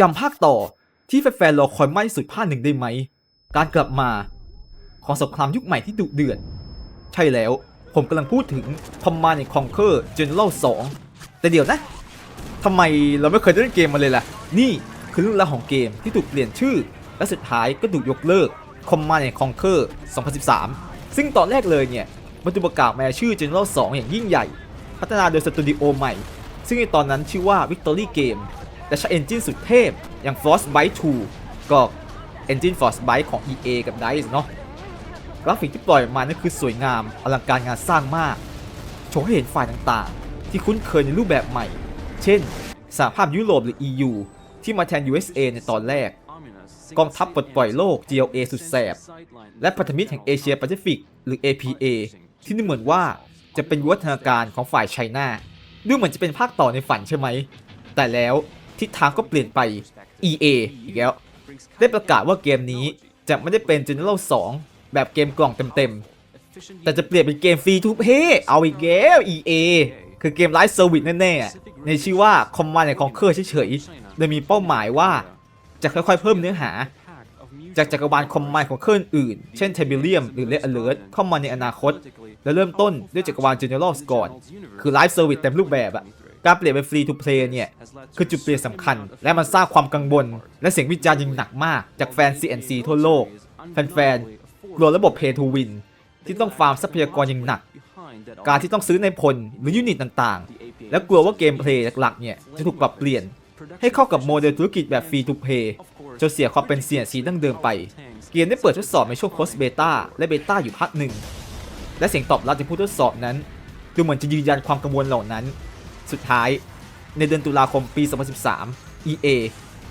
จำภาคต่อที่แฟนๆรอคอยมากที่สุดภาคหนึ่งได้ไหม การกลับมา ของสงครามยุคใหม่ที่ดุเดือด ใช่แล้ว ผมกำลังพูดถึง Command and Conquer General 2แต่เดี๋ยวนะทำไมเราไม่เคยได้เล่นเกมมาเลยล่ะ นี่คือเรื่องราวของเกมที่ถูกเปลี่ยนชื่อ และสุดท้ายก็ถูกยกเลิก Command and Conquer 2013 ซึ่งตอนแรกเลยเนี่ย มันถูกประกาศมาชื่อ General 2 อย่างยิ่งใหญ่ พัฒนาโดยสตูดิโอใหม่ ซึ่งในตอนนั้นชื่อว่า Victory Game และใช้เอนจินสุดเทพ อย่าง Frostbite 2 ก็เอนจิน Frostbite ของ EA กับ DICE เนาะกราฟิกที่ปล่อยออกมานั่นคือสวยงามอลังการงานสร้างมากโชว์ให้เห็นฝ่ายต่างๆ ที่คุ้นเคยในรูปแบบใหม่ เช่นสหภาพยุโรปหรือ EU ที่มาแทน USA ในตอนแรก กองทัพปลดปล่อยโลก GLA สุดแสบ และพันธมิตรแห่งเอเชียแปซิฟิก หรือ APA ที่ดูเหมือนว่าจะเป็นวิวัฒนาการของฝ่ายไชน่าดูเหมือนจะเป็นภาคต่อในฝันใช่ไหม แต่แล้ว ทิศทางก็เปลี่ยนไป EA อีกแล้ว ได้ประกาศว่าเกมนี้จะไม่ได้เป็น General 2 แบบเกมกล่องเต็มๆ แต่จะเปลี่ยนเป็นเกมฟรีทุกเพย์เอาอีกแล้ว EA คือเกมไลฟ์เซอร์วิสแน่ๆ ในชื่อว่า Command and Conquer เฉยๆ โดยมีเป้าหมายว่าจะค่อยๆ เพิ่มเนื้อหา จากจักรวาลคอมมานของเครื่องอื่น เช่นเทบิเลียมหรือเลอเลิร์เข้ามาในอนาคต และเริ่มต้นด้วยจักรวาล General ก่อน คือไลฟ์เซอร์วิสเต็มรูปแบบอะ การเปลี่ยนเป็นฟรีทูเพลย์เนี่ย คือจุดเปลี่ยนสำคัญ และมันสร้างความกังวลและเสียงวิจารณ์อยังหนักมากจากแฟน CNC ทั่วโลก แฟนๆกลัวระบบ Pay to Win ที่ต้องฟาร์มทรัพยากรอย่างหนัก การที่ต้องซื้อในพลหรือยูนิตต่างๆ และกลัวว่าเกมเพลย์หลักๆเนี่ยจะถูกปรับเปลี่ยน ให้เข้ากับโมเดลธุรกิจแบบฟรีทูเพย์จนเสียความเป็น CNC ดั้งเดิมไป เกมได้เปิดทดสอบในช่วงโคสเบต้าและเบต้าอยู่พักหนึ่งและเสียงตอบรับจากผู้ทดสอบนั้นดูเหมือนจะยืนยันความกังวลเหล่านั้น สุดท้าย ในเดือนตุลาคมปี 2013 EA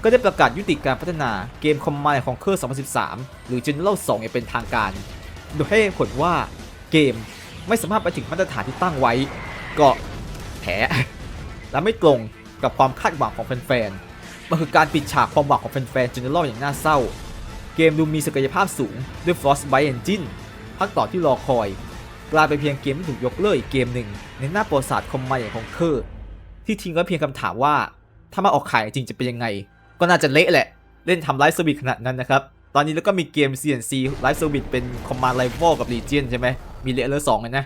ก็ได้ประกาศยุติการพัฒนาเกม Command Conquer 2013 หรือ General 2อย่างเป็นทางการ โดยให้ผลว่าเกมไม่สามารถไปถึงมาตรฐานที่ตั้งไว้ ก็แพ้และไม่ตรงกับความคาดหวังของแฟนๆ มันคือการปิดฉากความหวังของแฟนๆ General อย่างน่าเศร้า เกมดูมีศักยภาพสูงด้วย Frostbite Engine ภาคต่อที่รอคอย กลายเป็นเพียงเกมที่ถูกยกเลิกอีกเกมหนึ่งในหน้าประวัติศาสตร์คอมมาอย่างของเคอร์ที่ทิ้งไว้เพียงคำถามว่า ถ้ามาออกขายจริงจะเป็นยังไง ก็น่าจะเละแหละ เล่นทำไลฟ์เซอร์วิสขนาดนั้นนะครับ ตอนนี้แล้วก็มีเกม CNC ไลฟ์เซอร์วิสเป็นคอมมาไลฟ์วอลกับลีเจียนใช่ไหมมีเลเยอร์สองเลยนะ